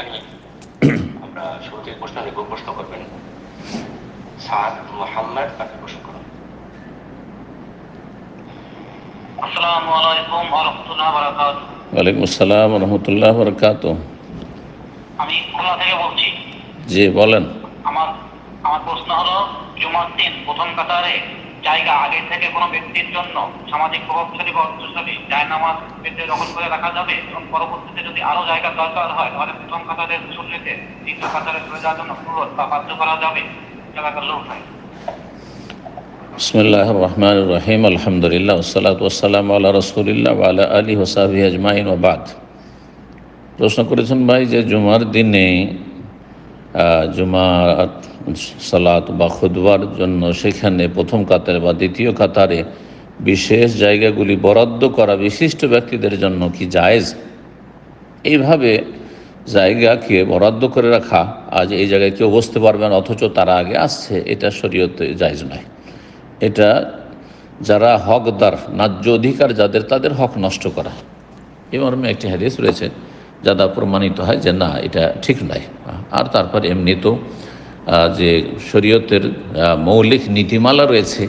জানিয়ে আমরা শুরুতে প্রশ্ন নিব প্রশ্ন করবেন। সাদ মোহাম্মদ আপনি প্রশ্ন করুন। আসসালামু আলাইকুম ওয়া রাহমাতুল্লাহি ওয়া বারাকাতুহু। ওয়ালাইকুম আসসালাম রহমতুল্লাহ বরকাত আমি খুলনা থেকে বলছি। জি বলেন। আমার আমার প্রশ্ন হলো জুমার দিন প্রথম কাতারে জায়গা আগে থেকে কোনো ব্যক্তির জন্য সামাজিক প্রভাবশালী বা অর্থশালী যায় নামাজ পেতে দখল করে রাখা যাবে, এবং পরবর্তীতে যদি আরও জায়গা দরকার হয়, তাহলে প্রথম কাতারের সুযোগে দ্বিতীয় কাতারে চলে যাওয়ার জন্য অনুরোধ বা বাধ্য করা যাবে। জায়গাটা লোক হয় বিসমিল্লাহ রহমান রহিম আলহামদুলিল্লাহ ওসালাত ওসালাম আল্লাহ রসুলিল্লাহ আলা আলী হোসাবি আজমাইন ওবাদ প্রশ্ন করেছেন ভাই যে জুমার দিনে জুমার সালাত বা খুদবার জন্য সেখানে প্রথম কাতারে বা দ্বিতীয় কাতারে বিশেষ জায়গাগুলি বরাদ্দ করা বিশিষ্ট ব্যক্তিদের জন্য কি জায়েজ? এইভাবে জায়গাকে বরাদ্দ করে রাখা আজ এই জায়গায় কেউ বসতে পারবেন অথচ তারা আগে আসছে এটা শরীয়তে জায়জ নয়। এটা যারা হকদার ন্যায্য অধিকার যাদের তাদের হক নষ্ট করা। এই মর্মে একটি হাদিস রয়েছে যা দ্বারা প্রমাণিত হয় যে না এটা ঠিক নয়। আর তারপর এমনি তো আহ, যে শরীয়তের মৌলিক নীতিমালা রয়েছে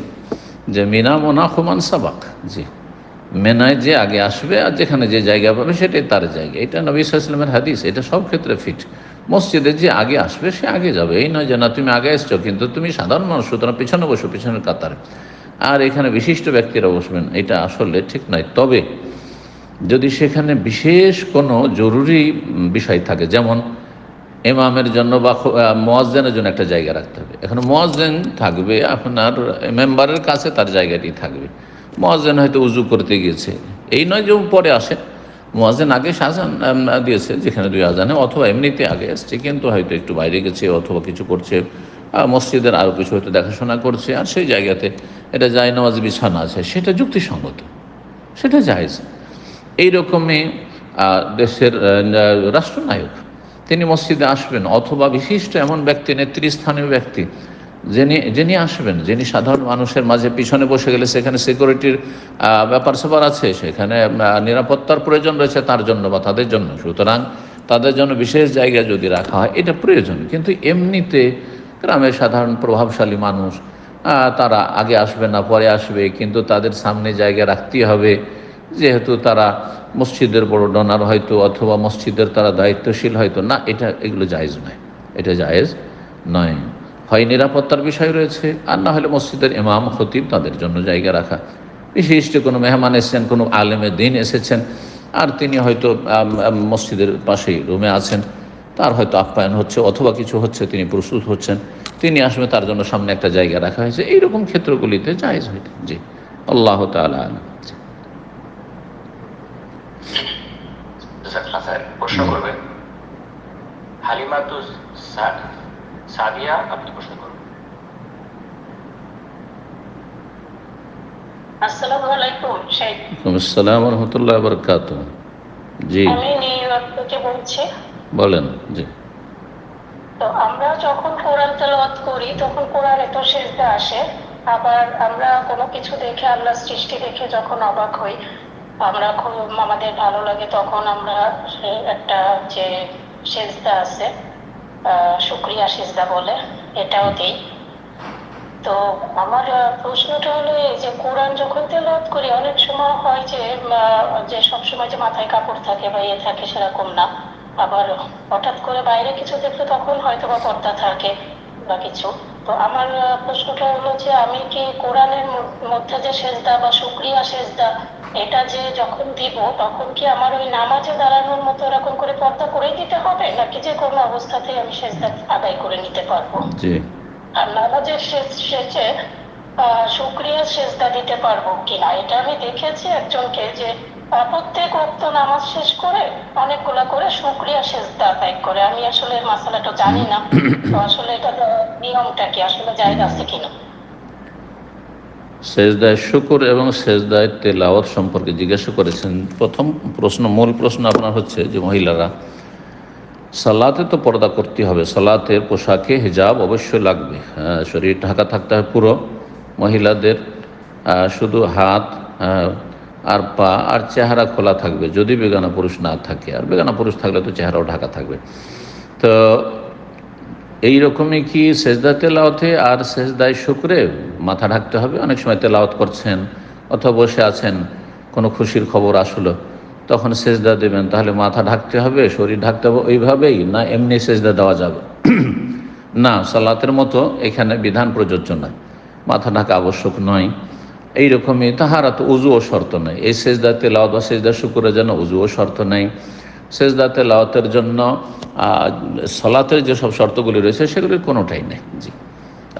যে মিনা মোনাফমান সাবাক, জি। মেনায় যে আগে আসবে আর যেখানে যে জায়গা পাবে সেটাই তার জায়গা। এটা নবী ইসলামের হাদিস, এটা সব ক্ষেত্রে ফিট। মসজিদে যে আগে আসবে সে আগে যাবে। এই নয় যে, না, তুমি আগে এসছো, কিন্তু তুমি সাধারণ মানুষ, সুতরাং পিছনে বসো পিছনের কাতারে। আর এখানে বিশিষ্ট ব্যক্তিরা বসবেন, এটা আসলে ঠিক নয়। তবে যদি সেখানে বিশেষ কোনো জরুরি বিষয় থাকে, যেমন ইমামের জন্য বা মোয়াজ্জেনের জন্য একটা জায়গা রাখতে হবে। এখন মোয়াজ্জেন থাকবে, আপনার মেম্বারের কাছে তার জায়গাটি থাকবে। মোয়াজ্জেন হয়তো উজু করতে গিয়েছে। এই নয় যে পরে আসে। মোয়াজ্জেন আগে সাজান দিয়েছে যেখানে দুই আজানে, অথবা এমনিতে আগে আসছে, কিন্তু হয়তো একটু বাইরে গেছে, অথবা কিছু করছে মসজিদের আরও কিছু হয়তো দেখাশোনা করছে, আর সেই জায়গাতে এটা যায় নামাজ বিছানা আছে, সেটা যুক্তিসঙ্গত। সেটা জায়েজ। এইরকমই দেশের রাষ্ট্রনায়ক তিনি মসজিদে আসবেন, অথবা বিশিষ্ট এমন ব্যক্তি, নেতৃস্থানীয় ব্যক্তি, যিনি যিনি আসবেন, যিনি সাধারণ মানুষের মাঝে পিছনে বসে গেলে সেখানে সিকিউরিটির ব্যাপার স্যাপার আছে, সেখানে নিরাপত্তার প্রয়োজন রয়েছে তার জন্য বা তাদের জন্য। সুতরাং তাদের জন্য বিশেষ জায়গা যদি রাখা হয়, এটা প্রয়োজন। কিন্তু এমনিতে গ্রামের সাধারণ প্রভাবশালী মানুষ তারা আগে আসবে না, পরে আসবে, কিন্তু তাদের সামনে জায়গা রাখতেই হবে। যেহেতু তারা মসজিদের বড় ডোনার হয়তো অথবা মসজিদের তারা দায়িত্বশীল, হয়তো না, এটা, এগুলো জায়েজ নয়। এটা জায়েজ নয়। হয় নিরাপত্তার বিষয় রয়েছে, আর না হলে মসজিদের ইমাম, খতিব তাদের জন্য জায়গা রাখা। বিশিষ্ট কোনো মেহমান এসেছেন, কোনো আলেমে দিন এসেছেন, আর তিনি হয়তো মসজিদের পাশেই রুমে আছেন। তার হয়তো আপ্যায়ন হচ্ছে, অথবা কিছু হচ্ছে, তিনি প্রস্তুত হচ্ছেন। তিনি আসবে তার জন্য সামনে একটা জায়গা রাখা হয়েছে। এইরকম ক্ষেত্রগুলিতে জায়েজ হইতে জি। আল্লাহ তালা আলম। প্রশ্ন করবেন। হালিমাতু সা- সাদিয়া আপনি প্রশ্ন করুন। আসসালামু আলাইকুম শেখ। ওয়ালাইকুম রহমতুল্লাহ বরকাত জি। আমি নিউ থেকে বলছি। বলেন জি। তো আমরা যখন কোরআন তেলাওয়াত করি তখন কোরআন এত সেজদা আসে। আবার আমরা কোনো কিছু দেখে আল্লাহ সৃষ্টি দেখে যখন অবাক হই আমরা খুব আমাদের ভালো লাগে তখন আমরা একটা যে সেজদা আছে শুক্রিয়া সেজদা বলে, এটাও দিই। তো আমার প্রশ্নটা হলো এই যে কোরআন যখন তেলাওয়াত করি, অনেক সময় হয় যে যে সব সময় যে মাথায় কাপড় থাকে বা ইয়ে থাকে সেরকম না। আবার হঠাৎ করে বাইরে কিছু দেখলে তখন হয়তো বা পর্দা থাকে বা কিছু। তো আমার প্রশ্নটা হলো যে আমি কি কোরআনের মধ্যে যে সেজদা বা শুক্রিয়া সেজদা এটা যে যখন দিব তখন কি আমার ওই নামাজে দাঁড়ানোর মতো এরকম করে পর্দা করেই দিতে হবে? নাকি যে কোনো অবস্থাতেই আমি সেজদা আদায় করে নিতে পারব? জি। আর নামাজের শেষ- শেষে শুক্রিয়া সেজদা দিতে পারব কিনা? এটা আমি দেখেছি একজনকে যে প্রত্যেক রক্ত নামাজ শেষ করে অনেকগুলা করে শুক্রিয়া সেজদা আদায় করে। আমি আসলে মাসালাটা জানি না। তো আসলে এটা নিয়মটা কি? আসলে জায়গা আছে কিনা? সেজদায় শুকুর এবং সেজদায় তেলাওয়াত সম্পর্কে জিজ্ঞাসা করেছেন। প্রথম প্রশ্ন মূল প্রশ্ন আপনার হচ্ছে যে মহিলারা সালাতে তো পর্দা করতে হবে সালাতের পোশাকে হিজাব অবশ্যই লাগবে। হ্যাঁ, শরীর ঢাকা থাকতে হবে পুরো মহিলাদের শুধু হাত আর পা আর চেহারা খোলা থাকবে। যদি বেগানা পুরুষ না থাকে আর বেগানা পুরুষ থাকলে তো চেহারাও ঢাকা থাকবে। তো এই রকমই কি সেজদা তেলাওতে আর সেজদায় শুক্রে মাথা ঢাকতে হবে? অনেক সময় তেলাওয়াত করছেন অথবা বসে আছেন, কোনো খুশির খবর আসলো, তখন সেজদা দেবেন। তাহলে মাথা ঢাকতে হবে, শরীর ঢাকতে হবে, ওইভাবেই না এমনি সেজদা দেওয়া যাবে? না, সালাতের মতো এখানে বিধান প্রযোজ্য নয়। মাথা ঢাকা আবশ্যক নয়। এই এইরকমই তাহারা তো উজুও শর্ত নেই। এই সেজদা তেলাওয়াত বা সেজদা শুকুরের যেন উজুও শর্ত নেই। সেজদা তেলাওয়াতের জন্য সলাতের যেসব শর্তগুলি রয়েছে, সেগুলির কোনোটাই নেই। জি।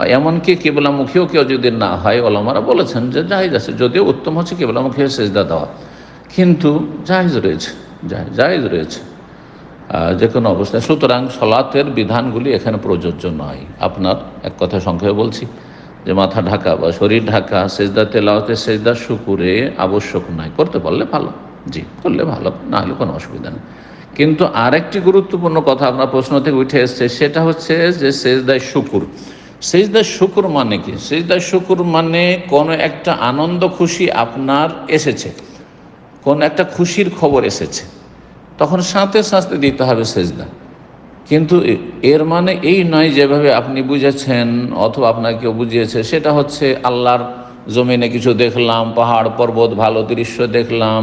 এমনকি কেবলামুখীও কেউ যদি না হয়, ওলামারা বলেছেন যে জাহিজ আছে, যদিও উত্তম হচ্ছে কেবলামুখী সেজদা দেওয়া। কিন্তু জাহিজ রয়েছে জাহেজ- রয়েছে। যে কোনো অবস্থায়। সুতরাং সলাতের বিধানগুলি এখানে প্রযোজ্য নয়। আপনার এক কথা সংক্ষেপে বলছি, যে মাথা ঢাকা বা শরীর ঢাকা, সেজদা তেলাওয়াতে সেজদা শুকুরে আবশ্যক নয়। করতে পারলে ভালো। জি, করলে ভালো, না হলে কোনো অসুবিধা নেই। কিন্তু আরেকটি গুরুত্বপূর্ণ কথা আপনার প্রশ্ন থেকে উঠে এসছে, সেটা হচ্ছে যে সেজদায় শুকুর। সেজদায় শুকুর মানে কি? সেজদায় শুকুর মানে কোনো একটা আনন্দ খুশি আপনার এসেছে, কোন একটা খুশির খবর এসেছে, তখন সাথে সাথে দিতে হবে সেজদা। কিন্তু এর মানে এই নয় যেভাবে আপনি বুঝেছেন অথবা আপনাকে বুঝিয়েছে, সেটা হচ্ছে আল্লাহর জমিনে কিছু দেখলাম, পাহাড় পর্বত ভালো দৃশ্য দেখলাম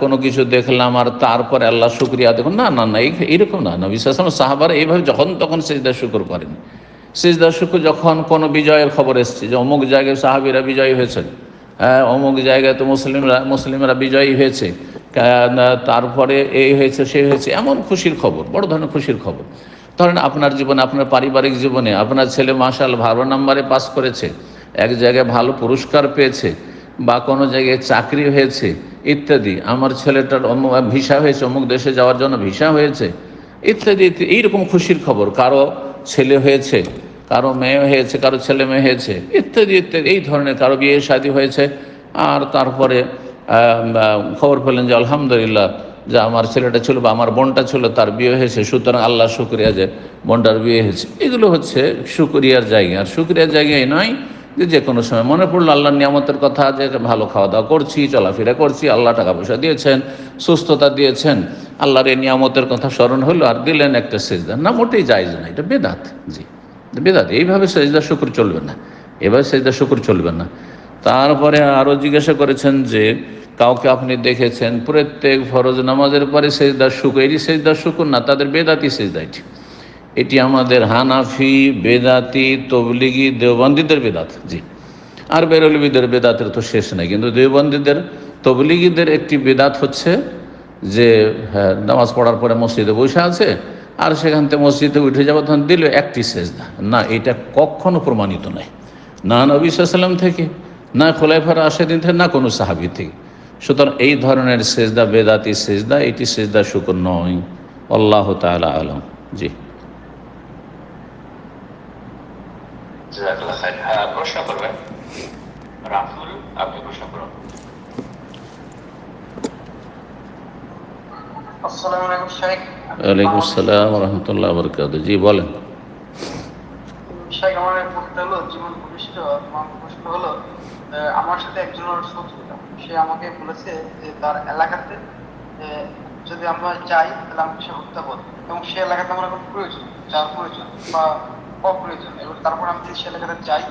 কোনো কিছু দেখলাম আর তারপরে আল্লাহ শুক্রিয়া দেখুন না না না, এই- এইরকম না। না বিশ্বাস সাহাবারা এইভাবে যখন তখন সেজদা শুকুর করেন। সেজদা শুকুর যখন কোনো বিজয়ের খবর এসছে যে অমুক জায়গায় সাহাবিরা বিজয়ী হয়েছেন। হ্যাঁ অমুক জায়গায় তো মুসলিমরা মুসলিমরা বিজয়ী হয়েছে। তারপরে এই হয়েছে, সে হয়েছে, এমন খুশির খবর, বড় ধরনের খুশির খবর। ধরেন আপনার জীবনে, আপনার পারিবারিক জীবনে, আপনার ছেলে মাসাল ভালো নাম্বারে পাস করেছে, এক জায়গায় ভালো পুরস্কার পেয়েছে বা কোনো জায়গায় চাকরি হয়েছে, ইত্যাদি। আমার ছেলেটার অমুক ভিসা হয়েছে, অমুক দেশে যাওয়ার জন্য ভিসা হয়েছে, ইত্যাদি এইরকম খুশির খবর। কারও ছেলে হয়েছে, কারও মেয়ে হয়েছে, কারও ছেলে মেয়ে হয়েছে, ইত্যাদি ইত্যাদি। এই ধরনের কারও বিয়ে শাদী হয়েছে। আর তারপরে খবর পেলেন যে, আলহামদুলিল্লাহ, যে আমার ছেলেটা ছিল বা আমার বোনটা ছিল, তার বিয়ে হয়েছে। সুতরাং আল্লাহ শুক্রিয়া যে বোনটার বিয়ে হয়েছে। এগুলো হচ্ছে শুক্রিয়ার জায়গা। আর শুক্রিয়ার জায়গায় নয় যে যে কোনো সময় মনে পড়ল আল্লাহর নিয়ামতের কথা যে ভালো খাওয়া দাওয়া করছি, চলাফেরা করছি, আল্লাহ টাকা পয়সা দিয়েছেন, সুস্থতা দিয়েছেন, আল্লাহর এই নিয়ামতের কথা স্মরণ হলো আর দিলেন একটা সেজদা। না, মোটেই জায়জ না, এটা বেদাত, জি। বেদাত, এইভাবে সেজদা শুকুর চলবে না। এভাবে সেজদা শুকুর চলবে না। তারপরে আরও জিজ্ঞাসা করেছেন যে, কাউকে আপনি দেখেছেন, প্রত্যেক ফরজ নামাজের পরে সেজদা শুকুর এটি সেজদা শুকুর না, তাদের বেদাতি সেজদা এটি এটি আমাদের হানাফি, বেদাতি, তবলিগি, দেওবন্দিদের বেদাত, জি। আর বেরলবিদের বেদাতের তো শেষ নেই, কিন্তু দেওবন্দিদের, তবলিগিদের একটি বেদাত হচ্ছে যে হ্যাঁ নামাজ পড়ার পরে মসজিদে বসে আছে, আর সেখান থেকে মসজিদে উঠে যাব তখন দিল, একটি সেজদা। না, এটা কখনো প্রমাণিত নয় না নবী সাল্লাম থেকে, না খোলাইফার আশেদিন থেকে, না কোনো সাহাবি থেকে। সুতরাং এই ধরনের সেজদা, বেদাতি সেজদা, এটি সেজদা শুকর নয়। আল্লাহ তালা আলম, জি। প্রশ্ন করবেন। রাফুল আপনি প্রশ্ন করুন। আসসালামু আলাইকুম শেখ ওয়ালাইকুম আসসালাম রহমতুল্লাহ বরকাত জি বলেন। শেখ আমার প্রশ্ন হলো জীবন ঘনিষ্ঠ আমার প্রশ্ন হলো আমার সাথে একজনের শত্রুতা। সে আমাকে বলেছে যে তার এলাকাতে যদি আমরা যাই তাহলে আমাকে সে হত্যা করবে। এবং সে এলাকাতে আমার এখন প্রয়োজন যার প্রয়োজন বা অপ্রয়োজন এবং তারপর আমি যদি সে এলাকাতে যাই,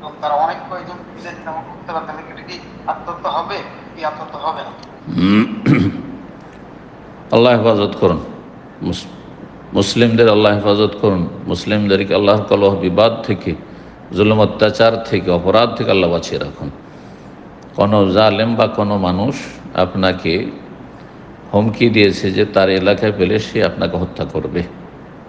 এবং তারা অনেক প্রয়োজন বিদায় যদি আমাকে হত্যা করে তাহলে এটা কি আত্মহত্যা হবে কি আত্মহত্যা হবে না? আল্লাহ হেফাজত করুন। মুসলিমদের আল্লাহ হেফাজত করুন। মুসলিমদেরকে আল্লাহর কলহ, বিবাদ থেকে, জুলুম, অত্যাচার থেকে, অপরাধ থেকে আল্লাহ বাঁচিয়ে রাখুন। কোনো জালেম বা কোনো মানুষ আপনাকে হুমকি দিয়েছে যে তার এলাকায় পেলে সে আপনাকে হত্যা করবে।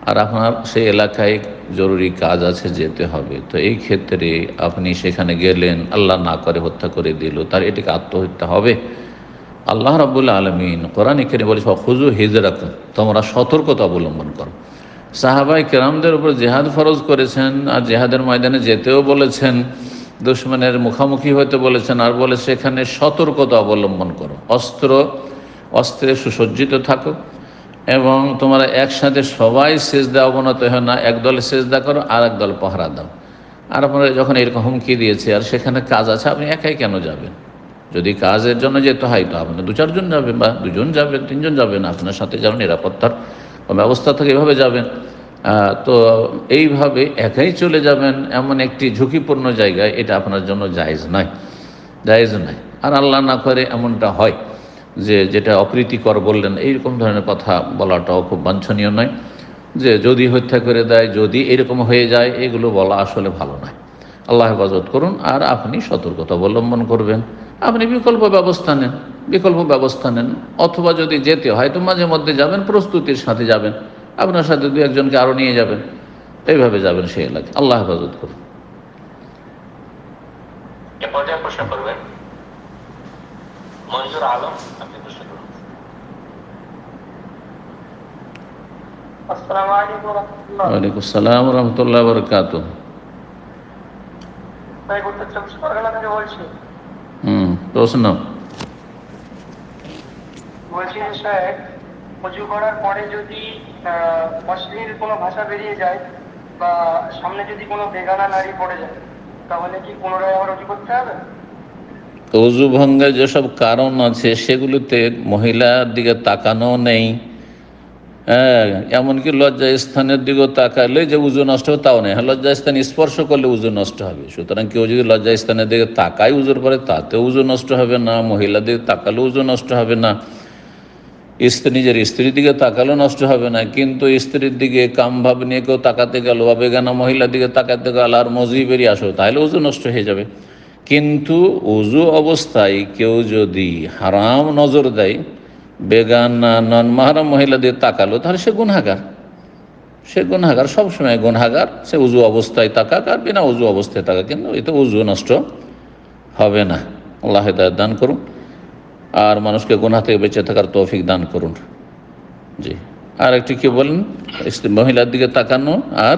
আর আপনার সেই এলাকায় জরুরি কাজ আছে যেতে হবে। তো এই ক্ষেত্রে আপনি সেখানে গেলেন, আল্লাহ না করে হত্যা করে দিল, তার এটিকে আত্মহত্যা হবে? আল্লাহ রাবুল্লা আলমিন কোরআন এখানে বলেছে খুজু হিজরাকুম তোমরা সতর্কতা অবলম্বন করো। সাহাবাই কেরামদের উপর জেহাদ ফরজ করেছেন, আর জেহাদের ময়দানে যেতেও বলেছেন, দুশ্মনের মুখামুখি হতে বলেছেন, আর বলে সেখানে সতর্কতা অবলম্বন করো। অস্ত্র, অস্ত্রে সুসজ্জিত থাকো। এবং তোমরা একসাথে সবাই সেজদা অবনত হয় না, এক দলে সেজদা করো আর এক দল পাহারা দাও। আর আপনারা যখন এরকম হুমকি দিয়েছে, আর সেখানে কাজ আছে, আপনি একাই কেন যাবেন? যদি কাজের জন্য যেতে হয়, তো আপনি দু চারজন যাবেন বা দুজন যাবেন, তিনজন যাবেন, আপনার সাথে যাবেন নিরাপত্তার ব্যবস্থা থেকে, এভাবে যাবেন। তো এইভাবে একাই চলে যাবেন, এমন একটি ঝুঁকিপূর্ণ জায়গায় এটা আপনার জন্য জায়েজ নয়। জায়েজ নয়। আর আল্লাহ না করে এমনটা হয়। যে যেটা অপ্রীতিকর বললেন, এইরকম ধরনের কথা বলাটাও খুব বাঞ্ছনীয় নয়। যে যদি হত্যা করে দেয়, যদি এরকম হয়ে যায়, এগুলো বলা আসলে ভালো নয়। আল্লাহ হেফাজত করুন, আর আপনি সতর্কতা অবলম্বন করবেন। আপনি বিকল্প ব্যবস্থা নেন, বিকল্প ব্যবস্থা নেন। অথবা যদি যেতে হয়, তো মাঝে মধ্যে যাবেন, প্রস্তুতির সাথে যাবেন। আপনার সাথে দু একজনকে আরও নিয়ে যাবেন। এইভাবে যাবেন সেই এলাকায়। আল্লাহ হেফাজত করুন এ পর্যায়ে প্রশ্ন করবেন মঞ্জুর আলম আপনি প্রশ্ন করুন। ওয়ালাইকুম আসসালাম রহমতুল্লাহ বরকাত হুম প্রশ্ন। বলছি স্যার করার পরে যদি অশ্লীল কোনো ভাষা বেরিয়ে যায় বা সামনে যদি কোনো বেগানা নারী পড়ে যায় তাহলে কি পুনরায় আবার উজু করতে হবে? অজু ভঙ্গের যেসব কারণ আছে, সেগুলিতে মহিলার দিকে তাকানো নেই। হ্যাঁ এমনকি লজ্জা স্থানের দিকেও তাকালে যে উজু নষ্ট হবে তাও নেই। হ্যাঁ লজ্জা স্থান স্পর্শ করলে উজু নষ্ট হবে। সুতরাং কেউ যদি লজ্জা স্থানের দিকে তাকায় উজুর পরে তাতে উজু নষ্ট হবে না, মহিলার দিকে তাকালে উজু নষ্ট হবে না। স্ত্রী, নিজের স্ত্রীর দিকে তাকালেও নষ্ট হবে না। কিন্তু স্ত্রীর দিকে কামভাব নিয়ে কেউ তাকাতে গেল বা বেগানা মহিলার দিকে তাকাতে গেল, আর মজুই বেরিয়ে আসো তাহলে উজু নষ্ট হয়ে যাবে। কিন্তু উজু অবস্থায় কেউ যদি হারাম নজর দেয়, বেগানা নন মাহারাম মহিলা দিয়ে তাকালো, তাহলে সে গুনহাগার। সে গুনহাগার, সবসময় গুনহাগার, সে উজু অবস্থায় তাকাক আর বিনা উজু অবস্থায় তাকাক, কিন্তু এতে উজু নষ্ট হবে না। আল্লাহ হেদায়ত দান করুন। আর মানুষকে গুনাহ থেকে বেঁচে থাকার তৌফিক দান করুন। জি। আর একটি কি বলেন? মহিলার দিকে তাকানো আর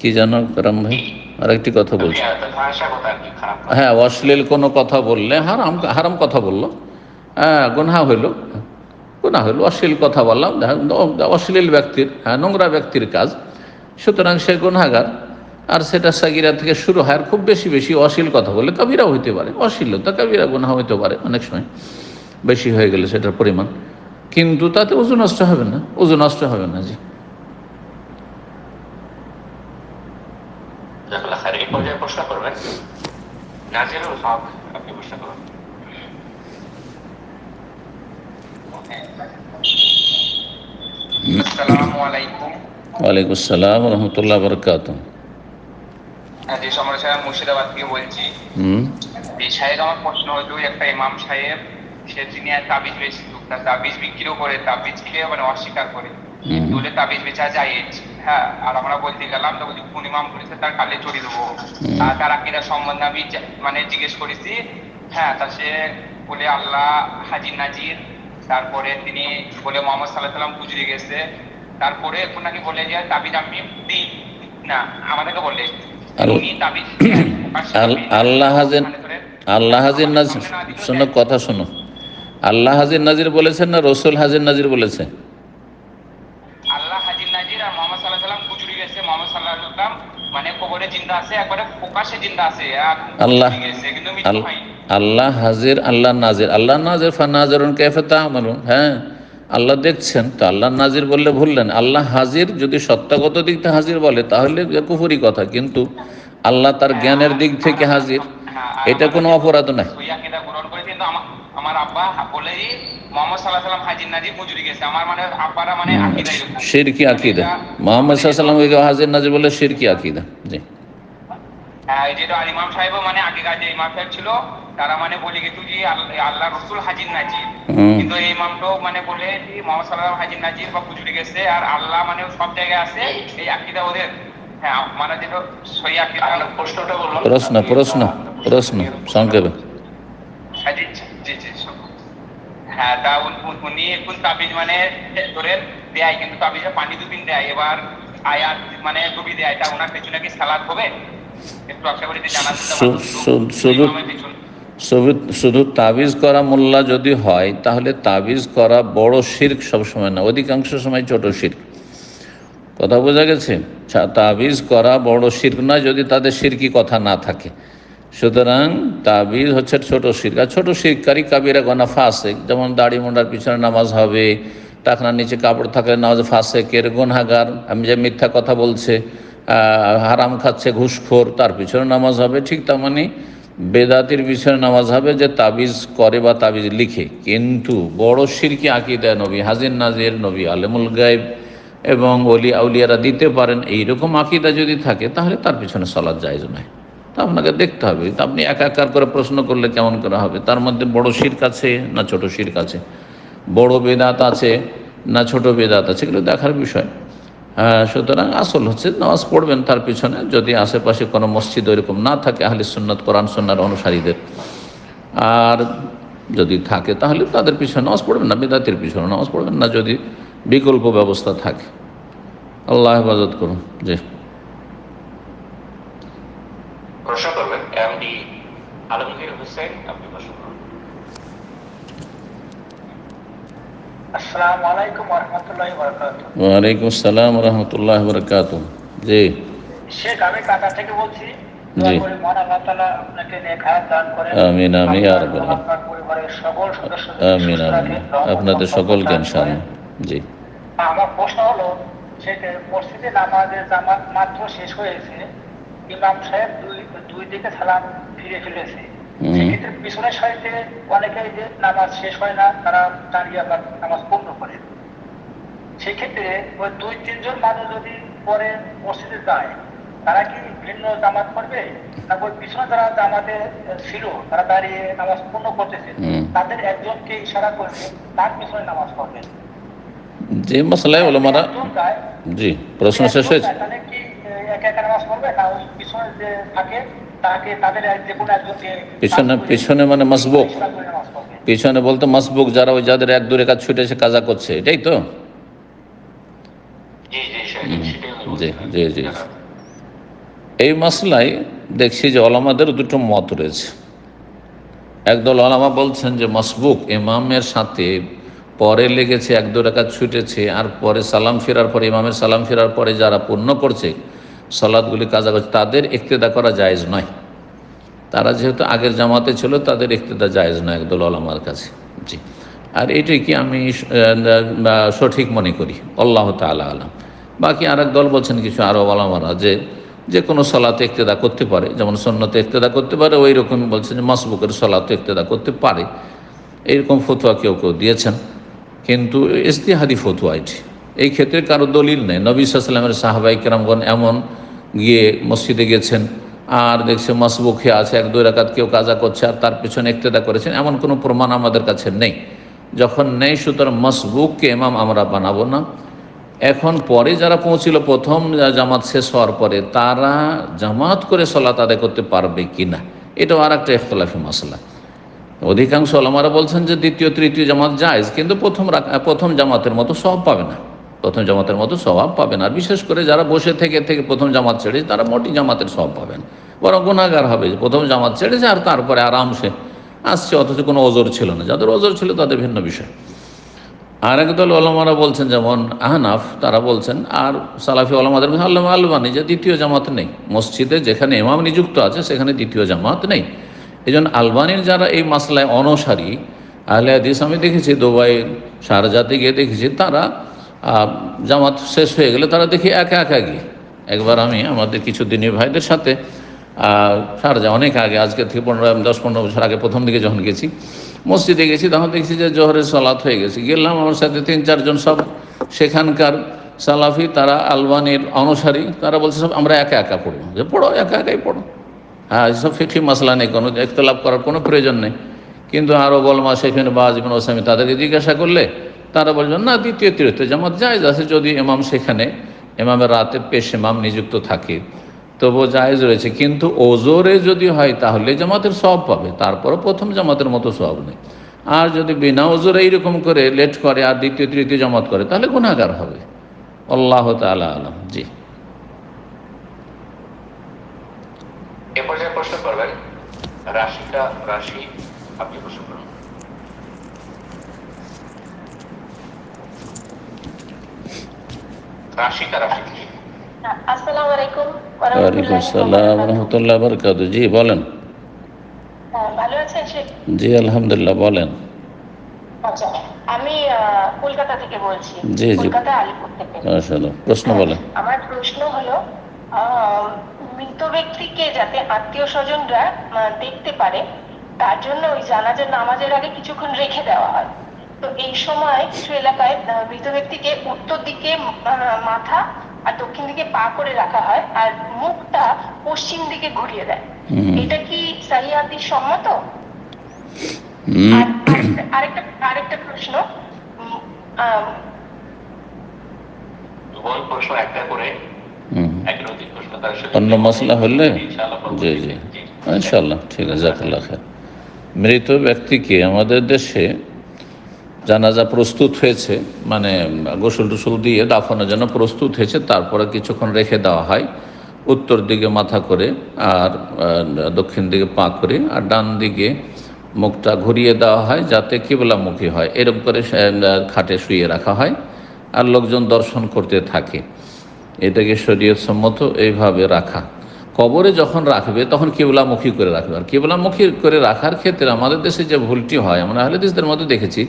কি জানো রাম ভাই? আর একটি কথা বলছি। কথা। হ্যাঁ অশ্লীল কোনো কথা বললে হারাম হারাম কথা বলল। হ্যাঁ গুনহা হইল। গুনা হইল অশ্লীল কথা বললাম। অশ্লীল ব্যক্তির হ্যাঁ নোংরা ব্যক্তির কাজ। সুতরাং সে গুনহাগার। আর সেটা সাগিরা থেকে শুরু হয় আর খুব বেশি বেশি অশ্লীল কথা বলে কাবিরাও হইতে পারে। অশ্লীলতা কবিরা গুনহা হইতে পারে অনেক সময়। বেশি হয়ে গেলে সেটার পরিমাণ। কিন্তু তাতে ওজন নষ্ট হবে না। ওজন নষ্ট হবে না জি জাজাকাল্লাহ খাইর। এই পর্যায়ে প্রশ্ন করবেন। নাজিরুল হক আপনি প্রশ্ন করুন। ওয়ালাইকুম আসসালাম রহমতুল্লাহ বরকাত যে সমর সাহেব মুর্শিদাবাদ থেকে বলছি। সাহেব আমার প্রশ্ন একটা ইমাম সাহেব সে আর তাবিজ বেশি তাবিজ বিক্রিও করে তাবিজ খেয়ে মানে অস্বীকার করে। বলে তাবিজ বেচা যায়। হ্যাঁ আর আমরা বলতে গেলাম তো বলছি কোন ইমাম করেছে তার কালে দেবো। আর তার আকিরা সম্বন্ধে আমি মানে জিজ্ঞেস করেছি। হ্যাঁ তা সে বলে আল্লাহ হাজির নাজির। তারপরে তিনি বলে মোহাম্মদ সাল্লাহ সাল্লাম গুজরে গেছে। তারপরে এখন নাকি বলে যে তাবিজ আমি দিই। না আমাদেরকে বলে আল্লাহ হাজির মানে আল্লাহ হাজির নাজির শোনো কথা শোনো। আল্লাহ হাজির নাজির বলেছেন না রসুল হাজির নাজির বলেছে আল্লাহ হাজির নাজির আর মোহাম্মদ সাল্লাহ সাল্লাম গুজরি গেছে মোহাম্মদ সাল্লাহ সাল্লাম মানে কবরে জিন্দা আছে একবারে প্রকাশ্যে জিন্দা আছে আল্লাহ কিন্তু মৃত্যু আল্লাহ হাজির আল্লাহ নাজির। আল্লাহ নাজির ফা ফানাজরুন কেফে তাহমালুন হ্যাঁ আল্লাহ দেখছেন তো আল্লাহ নাজির বললে ভুললেন আল্লাহ হাজির যদি সত্তাগত দিক থেকে হাজির বলে তাহলে কুফুরি কথা কিন্তু আল্লাহ তার জ্ঞানের দিক থেকে হাজির। হ্যাঁ, এটা কোনো অপরাধ নয়। আমার আব্বা বলেই মোহাম্মদ সাল্লাহ সাল্লাম হাজির নাজির গুজরি গেছে। আমার মানে আব্বারা মানে আকিদা শিরকি আকিদা। মোহাম্মদ সাল্লাম হাজির নাজির বলে শিরকি আকিদা। জি। হ্যাঁ যেটা আর ইমাম সাহেবও মানে আগেকার যে ইমাম সাহেব ছিল। তারা মানে বলে গেছিল যে আল্লাহ রসুল হাজির নাজির কিন্তু এই ইমামটাও মানে বলে যে মোহাম্মদ সাল্লাহ হাজির নাজির বা গেছে। আর আল্লাহ মানে সব জায়গায় আছে এই আকিদা ওদের। হ্যাঁ মানে যেটা সই আকিদা প্রশ্নটা বলুন। প্রশ্ন প্রশ্ন প্রশ্ন সংক্ষেপে। জি জি, জি জি হ্যাঁ তা উন- উন- উনি এখন তাবিজ মানে ধরে দেয় কিন্তু তাবিজে পানি দুবিন দেয় এবার আয়াত মানে ডুবি দেয় তা ওনার পেছনে কি সালাদ হবে? একটু আশা করি জানা শু- শু- শুধু- শুধু- শুধু তাবিজ করা মোল্লা যদি হয় তাহলে তাবিজ করা বড় শির্ক সবসময় না অধিকাংশ সময় ছোট শির্ক। কথা বোঝা গেছে? তাবিজ করা বড় শির্ক নয় যদি তাদের শিরকি কথা না থাকে। সুতরাং তাবিজ হচ্ছে ছোট শির্ক। আর ছোট শিরকারী কাবিরা গনা ফাসেক। যেমন দাড়ি মোন্ডার পিছনে নামাজ হবে, টাকনার নিচে কাপড় থাকলে নামাজ ফাঁসে কের গুনহাগার, আমি যে মিথ্যা কথা বলছে হারাম খাচ্ছে, ঘুষখোর, তার পিছনে নামাজ হবে। ঠিক তার মানে বেদাতির পিছনে নামাজ হবে যে তাবিজ করে বা তাবিজ লিখে। কিন্তু বড় শিরকি আঁকি দেয় নবী, হাজির নাজির নবী, আলেমুল গাইব এবং অলি আউলিয়ারা দিতে পারেন। এইরকম আকিদা যদি থাকে, তাহলে তার পিছনে সলাদ জায়জ নয়। তা আপনাকে দেখতে হবে। তা আপনি একাকার করে প্রশ্ন করলে কেমন করা হবে? তার মধ্যে বড় শির্ক আছে না ছোট শির্ক আছে? বড় বেদাত আছে না ছোট বেদাত আছে? এগুলো দেখার বিষয়। হ্যাঁ, সুতরাং আসল হচ্ছে নামাজ পড়বেন তার পিছনে। যদি আশেপাশে কোনো মসজিদ ওইরকম না থাকে আহলে সুন্নত কোরআন সন্ন্যার অনুসারীদের। আর যদি থাকে তাহলে তাদের পিছনে নামাজ পড়বেন না বেদাতের পিছনে নামাজ পড়বেন না। যদি বিকল্প ব্যবস্থা থাকে আল্লাহ হেফাজত করুন। জি। প্রশ্ন করবেন এমডি আলমগীর হোসেন আপনি প্রশ্ন করুন আসসালামু আলাইকুম রহমতুল্লাহ আসসালাম রহমতুল্লাহ জি। শেখ আমি কাকা থেকে বলছি। জি। আমিন, আমিন আমিন আপনাদের সকলকে ইনশাআল্লাহ জি। আমার প্রশ্ন হলো সেটা মসজিদে নামাজের জামাত মাত্র শেষ হয়েছে। ইমাম সাহেব দুই দুই দিকে সালাম ফিরে ফেলেছে সেক্ষেত্রে পিছনের সাইডে অনেকেই যে নামাজ শেষ হয় না তারা দাঁড়িয়ে আবার নামাজ পূর্ণ করে। সেক্ষেত্রে ওই দুই তিনজন মানুষ যদি পরে মসজিদে যায় তারা কি ভিন্ন জামাত করবে? পিছনে যারা জামাতে ছিল তারা দাঁড়িয়ে নামাজ পূর্ণ করতেছে। তাদের একজনকে ইশারা করবে তার পিছনে নামাজ পড়বে। যে মশলায় ওলামারা জি প্রশ্ন শেষ হয়েছে। না ওই পিছনে যে থাকে তাকে তাদের যে কোনো একজনকে পিছনে পিছনে মানে মাসবুক পিছনে বলতে মাসবুক যারা ওই যাদের এক দূরে কাজ ছুটে এসে কাজা করছে এটাই তো জি জি সে- সেটাই আমি জি, বলছিলাম। জি, জি। এই মাসলায় দেখছি যে ওলামাদের দুটো মত রয়েছে একদল ওলামা বলছেন যে মাসবুক ইমামের সাথে পরে লেগেছে এক দু রেখা ছুটেছে আর পরে সালাম ফেরার পরে ইমামের সালাম ফেরার পরে যারা পূর্ণ করছে সলাদগুলি কাজা করছে, তাদের ইক্তেদা করা জায়েজ নয়। তারা যেহেতু আগের জামাতে ছিল, তাদের ইক্তেদা জায়েজ নয় একদল ওলামার কাছে। জি। আর এটাই কি আমি সঠিক মনে করি? আল্লাহ তালা আলাম। বাকি আর দল বলছেন কিছু আরও ওলামারা যে যে কোনো সলাতে ইক্তেদা করতে পারে, যেমন সন্ন্যতে ইক্তেদা করতে পারে, ওই রকমই বলছেন যে মাসবুকের সলাতে ইক্তেদা করতে পারে। এইরকম ফতুয়া কেউ কেউ দিয়েছেন, কিন্তু ইস্তিহাদি ফতুয়া এটি। এই ক্ষেত্রে কারও দলিল নেই। নবী সাল্লামের সাহাবাই কেরামগণ এমন গিয়ে মসজিদে গেছেন, আর দেখছে মাসবুখে আছে, এক দুই রাকাত কেউ কাজা করছে, আর তার পেছনে ইক্তেদা করেছেন, এমন কোনো প্রমাণ আমাদের কাছে নেই। যখন নেই, সুতরাং মাসবুককে এমাম আমরা বানাবো না। এখন পরে যারা পৌঁছিল, প্রথম জামাত শেষ হওয়ার পরে, তারা জামাত করে সলাত আদায় করতে পারবে কি না এটাও আর একটা ইখতলাফি মশলা অধিকাংশ আলমারা বলছেন যে দ্বিতীয়, তৃতীয় জামাত জায়জ, কিন্তু প্রথম প্রথম জামাতের মতো সব পাবে না। প্রথম জামাতের মতো স্বভাব পাবেন। আর বিশেষ করে যারা বসে থেকে থেকে প্রথম জামাত ছেড়েছে তারা মোটি জামাতের স্বভাব পাবেন। বরং গুণাগার হবে প্রথম জামাত ছেড়েছে আর তারপরে আরামসে আসছে, অথচ কোনো ওজোর ছিল না। যাদের ওজোর ছিল তাদের ভিন্ন বিষয়। আর একদল ওলামারা বলছেন, যেমন আহনাফ, তারা বলছেন, আর সালাফি ওলামাদের আল্লাহ আলবানি, যে দ্বিতীয় জামাত নেই। মসজিদে যেখানে ইমাম নিযুক্ত আছে, সেখানে দ্বিতীয় জামাত নেই। এই জন্য আলবানির যারা এই মাসলায় অনসারী, আহলে হাদিস আমি দেখেছি দুবাই শারজাতে গিয়ে দেখেছি, তারা জামাত শেষ হয়ে গেলে তারা দেখি একা একা গিয়ে। একবার আমি আমাদের কিছু দিনী ভাইদের সাথে আহ, শারজা অনেক আগে আজকে থেকে পনেরো দশ পনেরো বছর আগে প্রথম দিকে যখন গেছি মসজিদে গেছি তখন দেখছি যে জোহরের সালাত হয়ে গেছে। গেলাম আমার সাথে তিন চারজন সব সেখানকার সালাফি তারা আলবানির অনুসারী তারা বলছে সব আমরা একা একা পড়ব। যে পড়ো একা একাই পড়ো। হ্যাঁ সব ফিকি মশলা নেই কোনো একতলাপ করার কোনো প্রয়োজন নেই। কিন্তু আরও বলমা শেখিন বাজ ইবিন ওসামি তাদেরকে জিজ্ঞাসা করলে তারা বলছেন না, দ্বিতীয় তৃতীয় জামাত জায়জ আছে, যদি এমাম সেখানে, ইমামের রাতে পেশ ইমাম নিযুক্ত থাকে। তবুও জায়েজ রয়েছে, কিন্তু ওজোরে যদি হয়, তাহলে জামাতের সব পাবে। তারপরও প্রথম জামাতের মতো সব নেই। আর যদি বিনা ওজোরে এইরকম করে লেট করে আর দ্বিতীয় তৃতীয় জামাত করে, তাহলে গুণাগার হবে। আল্লাহ তালা আলম। জি। এ পর্যায়ে প্রশ্ন করবেন রাশিটা রাশি, আপনি প্রশ্ন করুন। রাশিটা রাশি আসসালামু আলাইকুম। ওয়ালাইকুম আসসালাম রহমতুল্লাহ বরকাত। জি বলেন। হ্যাঁ, ভালো আছেন জি আলহামদুলিল্লাহ বলেন। আচ্ছা আমি কলকাতা থেকে বলছি। জি, জি। কলকাতা আলিপুর থেকে। মাশাআল্লাহ প্রশ্ন বলেন। আমার প্রশ্ন হলো আহ, মৃত ব্যক্তিকে যাতে আত্মীয় স্বজনরা দেখতে পারে তার জন্য ওই জানাজার নামাজের আগে কিছুক্ষণ রেখে দেওয়া হয়। তো এই সময় কিছু এলাকায় মৃত ব্যক্তিকে উত্তর দিকে মাথা আর দক্ষিণ দিকে পা করে রাখা হয় আর মুখটা পশ্চিম দিকে ঘুরিয়ে দেয়। এটা কি সাহিয়াতি সম্মত? আরেকটা- আরেকটা প্রশ্ন একটা করে অন্য মশলা হলে? জি জি। ইনশাল্লাহ ঠিক আছে জাকাল্লাহ মৃত ব্যক্তিকে আমাদের দেশে জানাজা প্রস্তুত হয়েছে মানে গোসল টুসল দিয়ে দাফনের জন্য প্রস্তুত হয়েছে, তারপরে কিছুক্ষণ রেখে দেওয়া হয়, উত্তর দিকে মাথা করে আর দক্ষিণ দিকে পা করে, আর ডান দিকে মুখটা ঘুরিয়ে দেওয়া হয় যাতে কিবলামুখী হয়। এরকম করে খাটে শুয়ে রাখা হয় আর লোকজন দর্শন করতে থাকে। এটাকে শরীয়ত সম্মত এইভাবে রাখা। কবরে যখন রাখবে তখন কেবলামুখী করে রাখবে। আর কেবলামুখী করে রাখার ক্ষেত্রে আমাদের দেশে যে ভুলটি হয়, আমরা আহলেদিসদের মধ্যে দেখেছি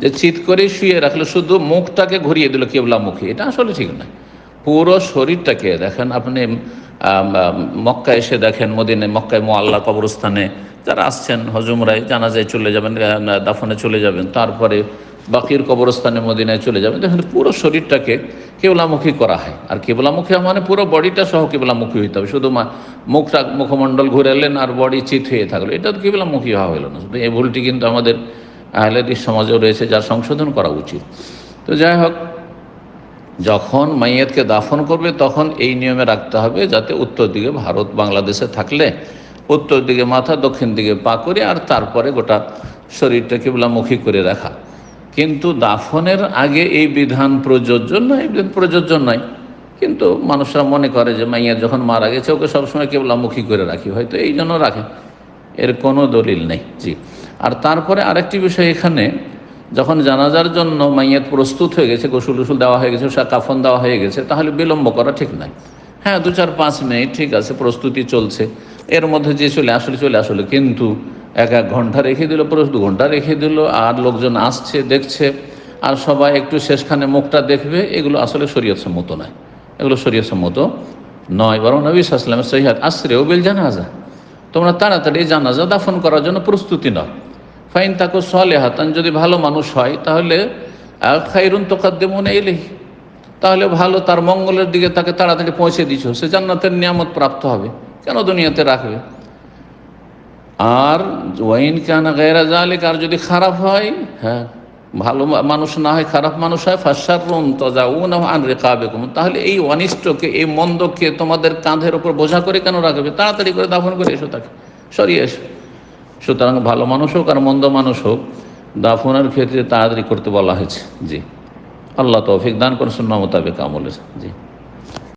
যে চিৎ করে শুয়ে রাখলে, শুধু মুখটাকে ঘুরিয়ে দিল কেবলা কেবলামুখী এটা আসলে ঠিক নয়। পুরো শরীরটাকে দেখেন আপনি মক্কায় এসে দেখেন মদিনে মক্কায় মোয়াল্লা কবরস্থানে যারা আসছেন হজুমরায় জানাজায় চলে যাবেন দাফনে চলে যাবেন, তারপরে বাকির কবরস্থানে মদিনায় চলে যাবেন। দেখেন পুরো শরীরটাকে কেবলামুখী করা হয়। আর কেবলামুখী মানে পুরো বডিটা সহ কেবলামুখী হইতে হবে। শুধু মুখটা মুখমণ্ডল ঘুরালেন আর বডি চিত হয়ে থাকল। এটা তো কেবলামুখী হওয়া হলো না। শুধু এই ভুলটি কিন্তু আমাদের আহলেদিস সমাজেও রয়েছে, যার সংশোধন করা উচিত। তো যাই হোক, যখন মাইয়াতকে দাফন করবে, তখন এই নিয়মে রাখতে হবে যাতে উত্তর দিকে ভারত বাংলাদেশে থাকলে, উত্তর দিকে মাথা, দক্ষিণ দিকে পা করে আর তারপরে গোটা শরীরটা কেবলামুখী করে রাখা। কিন্তু দাফনের আগে এই বিধান প্রযোজ্য নয়, এই বিধান প্রযোজ্য নয়। কিন্তু মানুষরা মনে করে যে মাইয়া যখন মারা গেছে, ওকে সবসময় কেবলামুখী করে রাখি, হয়তো এই জন্য রাখে। এর কোনো দলিল নেই। জি। আর তারপরে আরেকটি বিষয় এখানে, যখন জানাজার জন্য মাইয়াত প্রস্তুত হয়ে গেছে, গোসল টুসুল দেওয়া হয়ে গেছে কাফন দেওয়া হয়ে গেছে, তাহলে বিলম্ব করা ঠিক নয় হ্যাঁ দু চার পাঁচ মিনিট, ঠিক আছে, প্রস্তুতি চলছে। এর মধ্যে যে চলে আসলে চলে আসলে, কিন্তু এক এক ঘণ্টা রেখে দিল, পুরো দু ঘণ্টা রেখে দিল, আর লোকজন আসছে, দেখছে, আর সবাই একটু শেষখানে মুখটা দেখবে, এগুলো আসলে শরীয়ত সম্মত নয়। এগুলো শরীয়ত সম্মত নয়, বরং নবী সাল্লামের সহিহাত আশ্রে ওবিল জানাজা। তোমরা তাড়াতাড়ি জানাজা দাফন করার জন্য প্রস্তুতি নাও। ফাইন তাকে সলে হাতান যদি ভালো মানুষ হয়, তাহলে খাইরুন তোকাদ্দেমন এলেই তাহলে ভালো তার মঙ্গলের দিকে তাকে তাড়াতাড়ি পৌঁছে দিছ। সে জান্নাতের নিয়ামত প্রাপ্ত হবে। কেন দুনিয়াতে রাখবে? আর ওয়াইন কানা গায়রা জালিক আর যদি খারাপ হয় হ্যাঁ ভালো মানুষ না হয়, খারাপ মানুষ হয় ফাঁসারুন তজা উন আন রেখাবে তাহলে এই অনিষ্টকে, এই মন্দকে তোমাদের কাঁধের ওপর বোঝা করে কেন রাখবে? তাড়াতাড়ি করে দাফন করে এসো তাকে, সরিয়ে এসো। সুতরাং ভালো মানুষ হোক আর মন্দ মানুষ হোক, দাফনের ক্ষেত্রে তাড়াতাড়ি করতে বলা হয়েছে। জি। আল্লাহ তৌফিক দান করে সুন্না মোতাবেক আমলে। জি।